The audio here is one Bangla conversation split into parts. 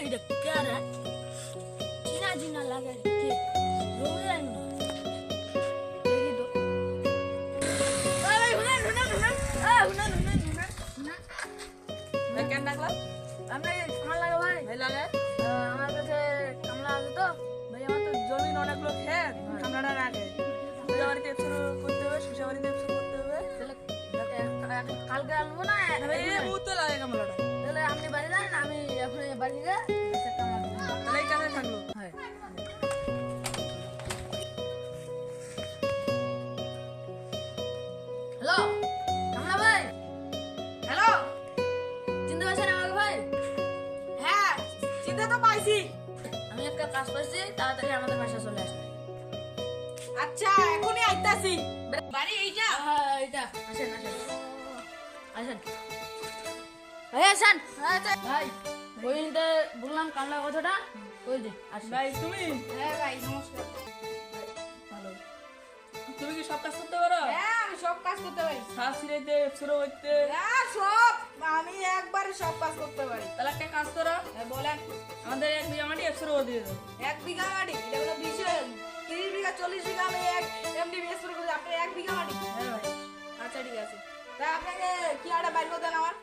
এটা কারা চিনা চিনা লাগে কে রোজ আই না দেখি তো এই হুনা হুনা হুনা আ হুনা হুনা হুনা হুনা ভাই কেন ডাকলাম আমরা আমার লাগে ভাই ভাই লাগে আমার কাছে কামলা আছে তো ভাই আমার তো জমিন অনেকগুলো খেত কামড়াটা রাখে পূজা বাড়িতে এপসর করতে হবে সুসা বাড়িতে এপসর করতে হবে কালকে আনব না এই মুহূর্তে লাগে তাহলে আপনি বাড়ি যান আমি এখন বাড়ি থেকে একটা কামলা দেবো। তাহলে এই থাকল হ্যাঁ। হ্যালো কামলা ভাই? হ্যালো? চিনতে পারছেন আমাকে ভাই? হ্যাঁ চিন্তা তো পাইছি। আমি একটা কাজ পাচ্ছি তাড়াতাড়ি আমাদের বাসায় চলে আসবে। আচ্ছা এখনই আইতাছি। বাড়ি এইটা? হ্যাঁ এটা আসেন আসেন। আসেন। ভাই আসেন ভাই বইতে বললাম কামলা কথাটা। ওই যে ভাই তুমি? হ্যাঁ ভাই নমস্কার। ভালো। তুমি কি সব কাজ করতে পারো? হ্যাঁ আমি সব কাজ করতে পারি। শ্বাস নিতে হইতে। হ্যাঁ সব। আমি একবারে সব কাজ করতে পারি। তাহলে একটা কাজ করো। হ্যাঁ, বলেন। আমাদের এক বিঘা মাটি এপসর দিয়ে দাও। এক বিঘা মাটি? এটা হলো তিরিশ বিঘা চল্লিশ বিঘা আমি এক এমডি বিএস করে করি আপনি এক বিঘা মাটি? হ্যাঁ ভাই। আচ্ছা ঠিক আছে। তা আপনাকে কি আটা বাইর করে দেন আমার?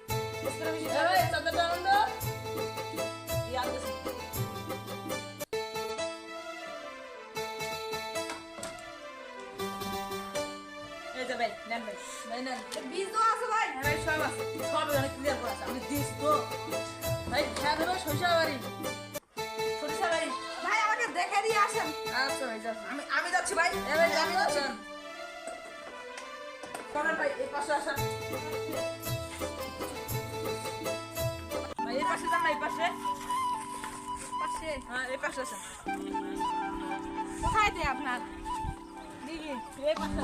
দেখে দিয়ে আসেন আচ্ছা ভাই আমি আমি যাচ্ছি ভাই আমি যাচ্ছি ভাই এই পাশে আসেন। পাশে যান না এই পাশে। পাশে। হ্যাঁ এই পাশে আসেন। কোথায় দেয় আপনার? দিদি এই পাশে।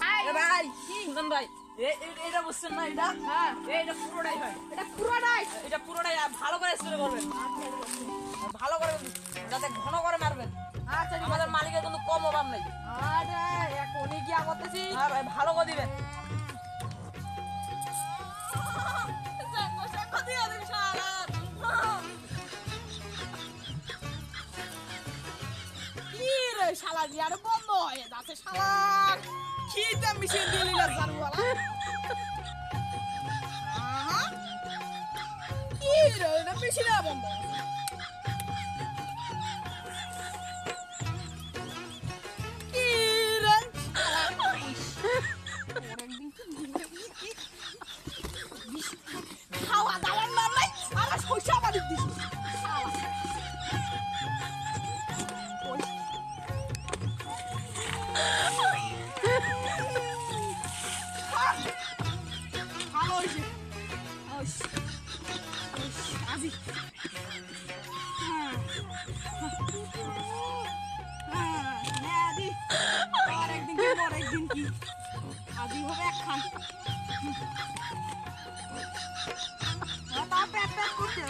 ভাই। ভাই এটা বুঝছেন না এটা? হ্যাঁ। এটা পুরোটাই হয়। এটা পুরোটাই? এটা পুরোটাই ভালো করে স্প্রে করবেন। ভালো করে যাতে ঘন করে মারবেন। আচ্ছা আমাদের মালিকের কিন্তু কম অভাব নেই। আরে গিয়া করতেছি হ্যাঁ ভাই ভালো করে দিবেন। জি আরে বন্ধ হয়ে যাচ্ছে শালা। খিদে মিশিয়ে দিলি না জারুয়ালা আজি হবে একখান তা প্যাক প্যাক করতে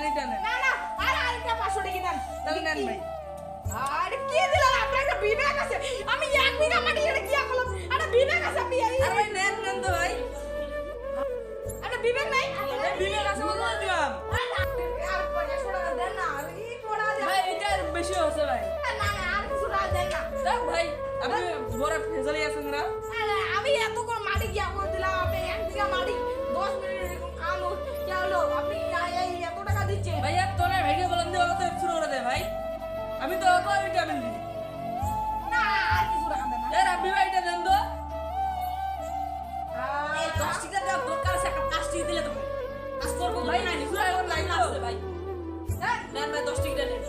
এটা নেন না, না, আর আরেকটা 500 টাকা দেন। তাহলে নেন ভাই আরে কি দিলেন? আপনার একটা বিবেক আছে। আমি এক বিঘা মাটি এটা কি করলাম? একটা বিবেক আছে, আপনি এই- আর ভাই নেন নেন তো ভাই একটা বিবেক নাই? এই বিবেক আছে বলে দিলাম আর 500 টাকা দেন না, আর এই করা যায়। ভাই এটা বেশি হচ্ছে ভাই না, না, আর কিছু টাকা দেন না। দেখ ভাই আপনি বড় ফেসালি আছেন না আমি তো ওকে ভিটামিন দিই। না আর কিছু দেন না। এ রাব্বি ভাইটা দেন তো। এই দশ টিকা দেওয়া দরকার আছে একটা টিকা দিলে তুমি কাজ করব ভাই, ভাই কিছু এখন নাই তো। আছে ভাই। হ্যাঁ? নেন ভাই দশ টিকা নেন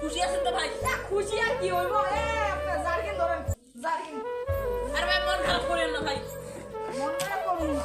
খুশি আছেন তো ভাই? না, খুশি আর কি হইব? এ আপনার জারকিন ধরেন জারকিন আর ভাই মন খারাপ করেন না ভাই। মন খারাপ করুন না।